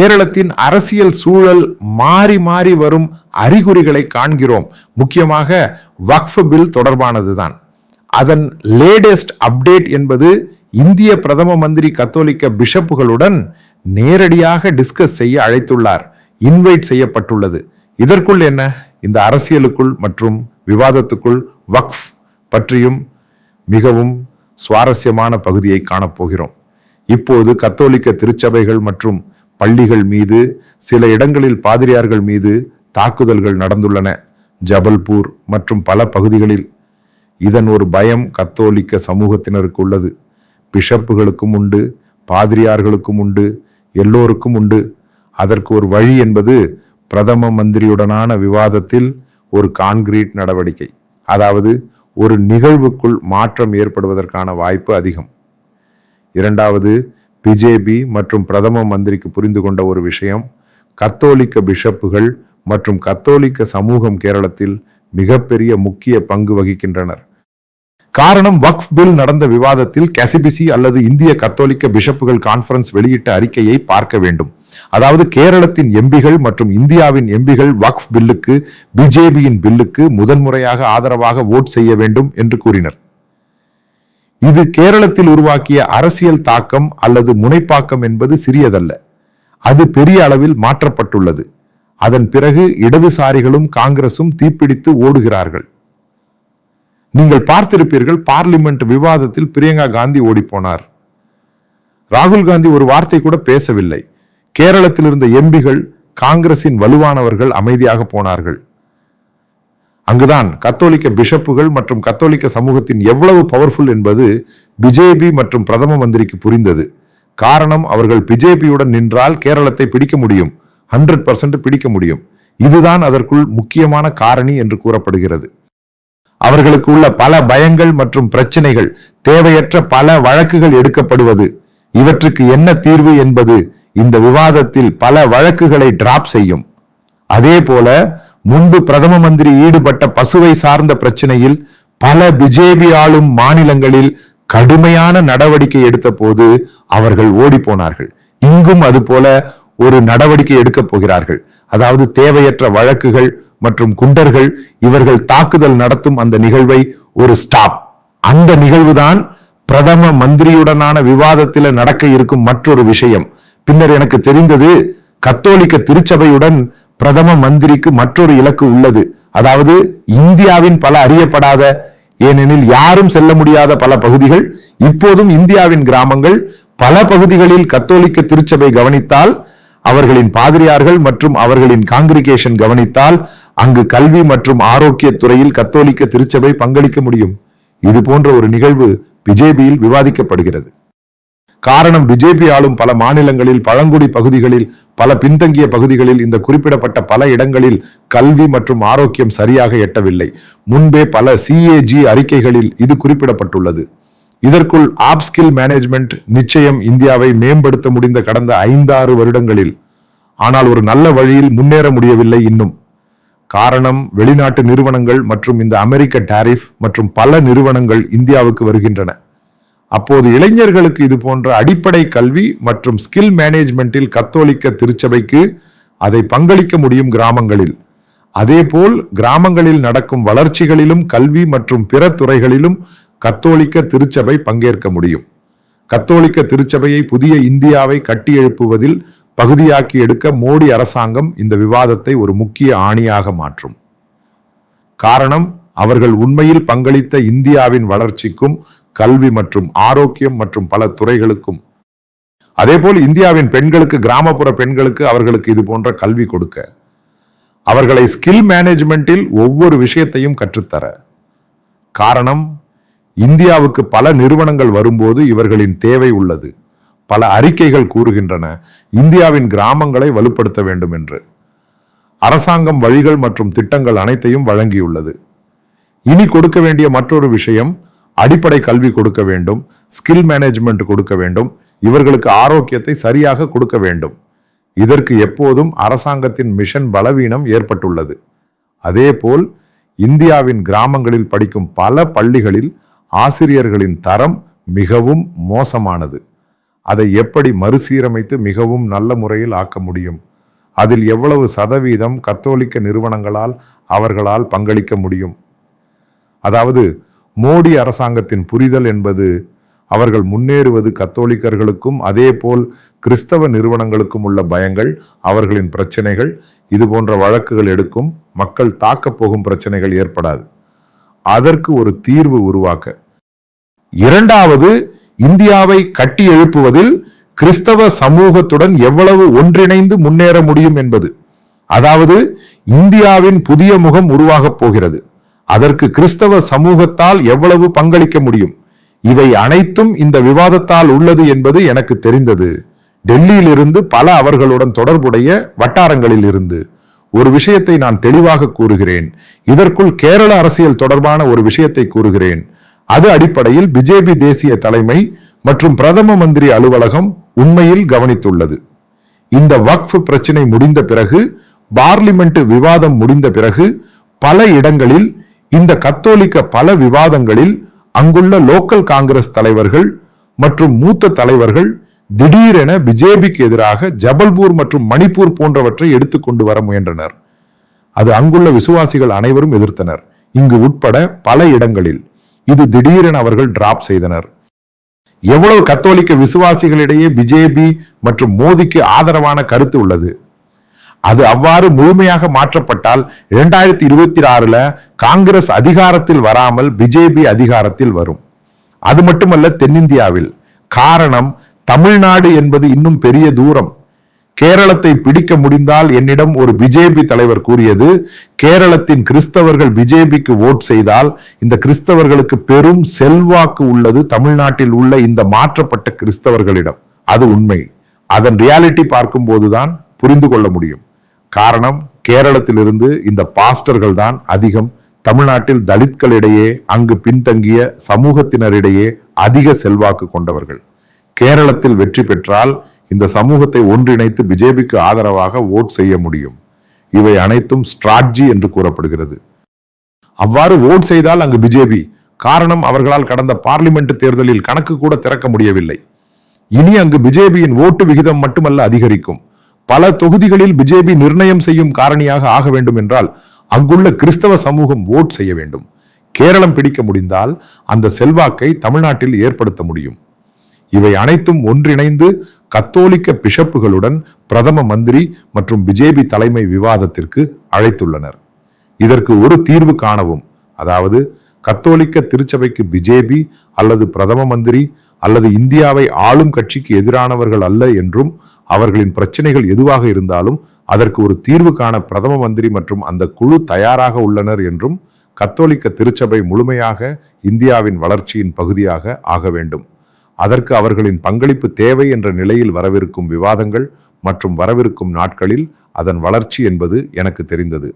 கேரளத்தின் அரசியல் சூழல் மாறி மாறி வரும் அறிகுறிகளை காண்கிறோம். முக்கியமாக வக்ஃப் பில் தொடர்பானதுதான். அதன் லேட்டஸ்ட் அப்டேட் என்பது இந்திய பிரதம மந்திரி கத்தோலிக்க பிஷப்புகளுடன் நேரடியாக டிஸ்கஸ் செய்ய அழைத்துள்ளார். இன்வைட் செய்யப்பட்டுள்ளது. இதற்குள் என்ன? இந்த அரசியலுக்குள் மற்றும் விவாதத்துக்குள் வக்ஃப் பற்றியும் மிகவும் சுவாரஸ்யமான பகுதியை காணப்போகிறோம். இப்போது கத்தோலிக்க திருச்சபைகள் மற்றும் பள்ளிகள் மீது சில இடங்களில் பாதிரியார்கள் மீது தாக்குதல்கள் நடந்துள்ளன. ஜபல்பூர் மற்றும் பல பகுதிகளில் இதன் ஒரு பயம் கத்தோலிக்க சமூகத்தினருக்கு உள்ளது. பிஷப்புகளுக்கும் உண்டு பாதிரியார்களுக்கும் உண்டு எல்லோருக்கும் உண்டு. அதற்கு ஒரு வழி என்பது பிரதம மந்திரியுடனான விவாதத்தில் ஒரு கான்கிரீட் நடவடிக்கை. அதாவது ஒரு நிகழ்வுக்குள் மாற்றம் ஏற்படுவதற்கான வாய்ப்பு அதிகம். இரண்டாவது பிஜேபி மற்றும் பிரதம மந்திரிக்கு புரிந்து கொண்ட ஒரு விஷயம் கத்தோலிக்க பிஷப்புகள் மற்றும் கத்தோலிக்க சமூகம் கேரளத்தில் மிகப்பெரிய முக்கிய பங்கு வகிக்கின்றனர். காரணம் வக்ஃப் பில் நடந்த விவாதத்தில் கெசிபிசி அல்லது இந்திய கத்தோலிக்க பிஷப்புகள் கான்ஃபரன்ஸ் வெளியிட்ட அறிக்கையை பார்க்க வேண்டும். அதாவது கேரளத்தின் எம்பிகள் மற்றும் இந்தியாவின் எம்பிகள் வக்ஃப் பில்லுக்கு பிஜேபியின் பில்லுக்கு முதன்முறையாக ஆதரவாக ஓட் செய்ய வேண்டும் என்று கூறினர். இது கேரளத்தில் உருவாக்கிய அரசியல் தாக்கம் அல்லது முனைப்பாக்கம் என்பது சிறியதல்ல. அது பெரிய அளவில் மாற்றப்பட்டுள்ளது. அதன் பிறகு இடதுசாரிகளும் காங்கிரசும் தீப்பிடித்து ஓடுகிறார்கள். நீங்கள் பார்த்திருப்பீர்கள் பார்லிமெண்ட் விவாதத்தில் பிரியங்கா காந்தி ஓடிப்போனார். ராகுல் காந்தி ஒரு வார்த்தை கூட பேசவில்லை. கேரளத்தில் இருந்த எம்பிகள் காங்கிரசின் வலுவானவர்கள் அமைதியாக போனார்கள். அங்குதான் கத்தோலிக்க பிஷப்புகள் மற்றும் கத்தோலிக்க சமூகத்தின் எவ்வளவு பவர்ஃபுல் என்பது பிஜேபி மற்றும் பிரதம மந்திரிக்கு புரிந்தது. காரணம் அவர்கள் பிஜேபியுடன் நின்றால் கேரளத்தை பிடிக்க முடியும் ஹண்ட்ரட் பர்சன்ட் பிடிக்க முடியும். இதுதான் அதற்குள் முக்கியமான காரணி என்று கூறப்படுகிறது. அவர்களுக்கு உள்ள பல பயங்கள் மற்றும் பிரச்சனைகள் தேவையற்ற பல வழக்குகள் எடுக்கப்படுவது இவற்றுக்கு என்ன தீர்வு என்பது இந்த விவாதத்தில் பல வழக்குகளை டிராப் செய்யும். அதே போல முன்பு பிரதம மந்திரி ஈடுபட்ட பசுவை சார்ந்த பிரச்சனையில் பல பிஜேபி ஆளும் மாநிலங்களில் கடுமையான நடவடிக்கை எடுத்த போது அவர்கள் ஓடி போனார்கள். இங்கும் அதுபோல ஒரு நடவடிக்கை எடுக்கப் போகிறார்கள். அதாவது தேவையற்ற வழக்குகள் மற்றும் குண்டர்கள் இவர்கள் தாக்குதல் நடத்தும் அந்த நிகழ்வை ஒரு ஸ்டாப். அந்த நிகழ்வுதான் பிரதம மந்திரியுடனான விவாதத்தில் நடக்க இருக்கும் மற்றொரு விஷயம். பின்னர் எனக்கு தெரிந்தது கத்தோலிக்க திருச்சபையுடன் பிரதம மந்திரிக்கு மற்றொரு இலக்கு உள்ளது. அதாவது இந்தியாவின் பல அறியப்படாத ஏனெனில் யாரும் செல்ல முடியாத பல பகுதிகள் இப்போதும் இந்தியாவின் கிராமங்கள் பல பகுதிகளில் கத்தோலிக்க திருச்சபை கவனித்தால் அவர்களின் பாதிரியார்கள் மற்றும் அவர்களின் காங்கிரிகேஷன் கவனித்தால் அங்கு கல்வி மற்றும் ஆரோக்கிய துறையில் கத்தோலிக்க திருச்சபை பங்களிக்க முடியும். இது போன்ற ஒரு நிகழ்வு பிஜேபியில் விவாதிக்கப்படுகிறது. காரணம் பிஜேபி ஆளும் பல மாநிலங்களில் பழங்குடி பகுதிகளில் பல பின்தங்கிய பகுதிகளில் இந்த குறிப்பிடப்பட்ட பல இடங்களில் கல்வி மற்றும் ஆரோக்கியம் சரியாக எட்டவில்லை. முன்பே பல சிஏஜி அறிக்கைகளில் இது குறிப்பிடப்பட்டுள்ளது. இதற்குள் ஆப் ஸ்கில் மேனேஜ்மெண்ட் நிச்சயம் இந்தியாவை மேம்படுத்த முடிந்த கடந்த ஐந்தாறு வருடங்களில். ஆனால் ஒரு நல்ல வழியில் முன்னேற முடியவில்லை இன்னும். காரணம் வெளிநாட்டு நிறுவனங்கள் மற்றும் இந்த அமெரிக்க டாரிஃப் மற்றும் பல நிறுவனங்கள் இந்தியாவுக்கு வருகின்றன. அப்போது இளைஞர்களுக்கு இது போன்ற அடிப்படை கல்வி மற்றும் ஸ்கில் மேனேஜ்மெண்ட்டில் கத்தோலிக்க திருச்சபைக்கு அதை பங்களிக்க முடியும் கிராமங்களில். அதேபோல் கிராமங்களில் நடக்கும் வளர்ச்சிகளிலும் கல்வி மற்றும் பிற துறைகளிலும் கத்தோலிக்க திருச்சபை பங்கேற்க முடியும். கத்தோலிக்க திருச்சபையை புதிய இந்தியாவை கட்டியெழுப்புவதில் பகுதியாக்கி எடுக்க மோடி அரசாங்கம் இந்த விவாதத்தை ஒரு முக்கிய ஆணியாக மாற்றும். காரணம் அவர்கள் உண்மையில் பங்களித்த இந்தியாவின் வளர்ச்சிக்கும் கல்வி மற்றும் ஆரோக்கியம் மற்றும் பல துறைகளுக்கும். அதேபோல் இந்தியாவின் பெண்களுக்கு கிராமப்புற பெண்களுக்கு அவர்களுக்கு இது போன்ற கல்வி கொடுக்க. அவர்களை ஸ்கில் மேனேஜ்மெண்டில் ஒவ்வொரு விஷயத்தையும் கற்றுத்தர. காரணம் இந்தியாவுக்கு பல நிறுவனங்கள் வரும்போது இவர்களின் தேவை உள்ளது. பல அறிக்கைகள் கூறுகின்றன. இந்தியாவின் கிராமங்களை வலுப்படுத்த வேண்டும் என்று. அரசாங்கம் வழிகள் மற்றும் திட்டங்கள் அனைத்தையும் வழங்கியுள்ளது. இனி கொடுக்க வேண்டிய மற்றொரு விஷயம் அடிப்படை கல்வி கொடுக்க வேண்டும் ஸ்கில் மேனேஜ்மெண்ட் கொடுக்க வேண்டும் இவர்களுக்கு ஆரோக்கியத்தை சரியாக கொடுக்க வேண்டும். இதற்கு எப்போதும் அரசாங்கத்தின் மிஷன் பலவீனம் ஏற்பட்டுள்ளது. அதேபோல் இந்தியாவின் கிராமங்களில் படிக்கும் பல பள்ளிகளில் ஆசிரியர்களின் தரம் மிகவும் மோசமானது. அதை எப்படி மறுசீரமைத்து மிகவும் நல்ல முறையில் ஆக்க முடியும்? அதில் எவ்வளவு சதவீதம் கத்தோலிக்க நிறுவனங்களால் அவர்களால் பங்களிக்க முடியும்? அதாவது மோடி அரசாங்கத்தின் புரிதல் என்பது அவர்கள் முன்னேறுவது கத்தோலிக்கர்களுக்கும் அதேபோல் கிறிஸ்தவ நிறுவனங்களுக்கும் உள்ள பயங்கள் அவர்களின் பிரச்சனைகள் இது போன்ற வழக்குகள் எடுக்கும் மக்கள் தாக்கப் போகும் பிரச்சனைகள் ஏற்படாது. அதற்கு ஒரு தீர்வு உருவாக்க. இரண்டாவது இந்தியாவை கட்டி எழுப்புவதில் கிறிஸ்தவ சமூகத்துடன் எவ்வளவு ஒன்றிணைந்து முன்னேற முடியும் என்பது. அதாவது இந்தியாவின் புதிய முகம் உருவாகப் போகிறது. அதற்கு கிறிஸ்தவ சமூகத்தால் எவ்வளவு பங்களிக்க முடியும்? இவை அனைத்தும் இந்த விவாதத்தால் உள்ளது என்பது எனக்கு தெரிந்தது. டெல்லியிலிருந்து பல அவர்களுடன் தொடர்புடைய வட்டாரங்களில் இருந்து ஒரு விஷயத்தை நான் தெளிவாக கூறுகிறேன். இதற்குள் கேரள அரசியல் தொடர்பான ஒரு விஷயத்தை கூறுகிறேன். அது அடிப்படையில் பிஜேபி தேசிய தலைமை மற்றும் பிரதம மந்திரி அலுவலகம் உண்மையில் கவனித்துள்ளது. இந்த வக்ஃப் பிரச்சினை முடிந்த பிறகு பார்லிமெண்ட் விவாதம் முடிந்த பிறகு பல இடங்களில் இந்த கத்தோலிக்க பல விவாதங்களில் அங்குள்ள லோக்கல் காங்கிரஸ் தலைவர்கள் மற்றும் மூத்த தலைவர்கள் திடீரென பிஜேபிக்கு எதிராக ஜபல்பூர் மற்றும் மணிப்பூர் போன்றவற்றை எடுத்துக்கொண்டு வர முயன்றனர். அது அங்குள்ள விசுவாசிகள் அனைவரும் எதிர்த்தனர். இங்கு உட்பட பல இடங்களில் இது திடீரென அவர்கள் டிராப் செய்தனர். எவ்வளவு கத்தோலிக்க விசுவாசிகளிடையே பிஜேபி மற்றும் மோதிக்கு ஆதரவான கருத்து உள்ளது? அது அவ்வாறு முழுமையாக மாற்றப்பட்டால் இரண்டாயிரத்தி இருபத்தி ஆறுல காங்கிரஸ் அதிகாரத்தில் வராமல் பிஜேபி அதிகாரத்தில் வரும். அது மட்டுமல்ல தென்னிந்தியாவில். காரணம் தமிழ்நாடு என்பது இன்னும் பெரிய தூரம். கேரளத்தை பிடிக்க முடிந்தால் என்னிடம் ஒரு பிஜேபி தலைவர் கூறியது கேரளத்தின் கிறிஸ்தவர்கள் பிஜேபிக்கு ஓட் செய்தால் இந்த கிறிஸ்தவர்களுக்கு பெரும் செல்வாக்கு உள்ளது தமிழ்நாட்டில் உள்ள இந்த மாற்றப்பட்ட கிறிஸ்தவர்களிடம். அது உண்மை. அதன் ரியாலிட்டி பார்க்கும்போதுதான் புரிந்து கொள்ள முடியும். காரணம் கேரளத்திலிருந்து இந்த பாஸ்டர்கள் தான் அதிகம். தமிழ்நாட்டில் தலித்களிடையே அங்கு பின்தங்கிய சமூகத்தினரிடையே அதிக செல்வாக்கு கொண்டவர்கள். கேரளத்தில் வெற்றி பெற்றால் இந்த சமூகத்தை ஒன்றிணைத்து பிஜேபிக்கு ஆதரவாக ஓட் செய்ய முடியும். இவை அனைத்தும் ஸ்ட்ராட்ஜி என்று கூறப்படுகிறது. அவ்வாறு ஓட் செய்தால் அங்கு பிஜேபி காரணம் அவர்களால் கடந்த பார்லிமெண்ட் தேர்தலில் கணக்கு கூட திறக்க முடியவில்லை. இனி அங்கு பிஜேபியின் ஓட்டு விகிதம் மட்டுமல்ல அதிகரிக்கும். பல தொகுதிகளில் பிஜேபி நிர்ணயம் செய்யும் காரணியாக ஆக வேண்டும் என்றால் அங்குள்ள கிறிஸ்தவ சமூகம் ஓட் செய்ய வேண்டும். கேரளம் பிடிக்க முடிந்தால் அந்த செல்வாக்கை தமிழ்நாட்டில் ஏற்படுத்த முடியும். இவை அனைத்தும் ஒன்றிணைந்து கத்தோலிக்க பிஷப்புகளுடன் பிரதம மந்திரி மற்றும் பிஜேபி தலைமை விவாதத்திற்கு அழைத்துள்ளனர். இதற்கு ஒரு தீர்வு காணவும். அதாவது கத்தோலிக்க திருச்சபைக்கு பிஜேபி அல்லது பிரதம மந்திரி அல்லது இந்தியாவை ஆளும் கட்சிக்கு எதிரானவர்கள் அல்ல என்றும் அவர்களின் பிரச்சனைகள் எதுவாக இருந்தாலும் அதற்கு ஒரு தீர்வு காண பிரதம மந்திரி மற்றும் அந்த குழு தயாராக உள்ளனர் என்றும் கத்தோலிக்க திருச்சபை முழுமையாக இந்தியாவின் வளர்ச்சியின் பகுதியாக ஆக வேண்டும். அதற்கு அவர்களின் பங்களிப்பு தேவை என்ற நிலையில் வரவிருக்கும் விவாதங்கள் மற்றும் வரவிருக்கும் நாட்களில் அதன் வளர்ச்சி என்பது எனக்கு தெரிந்தது.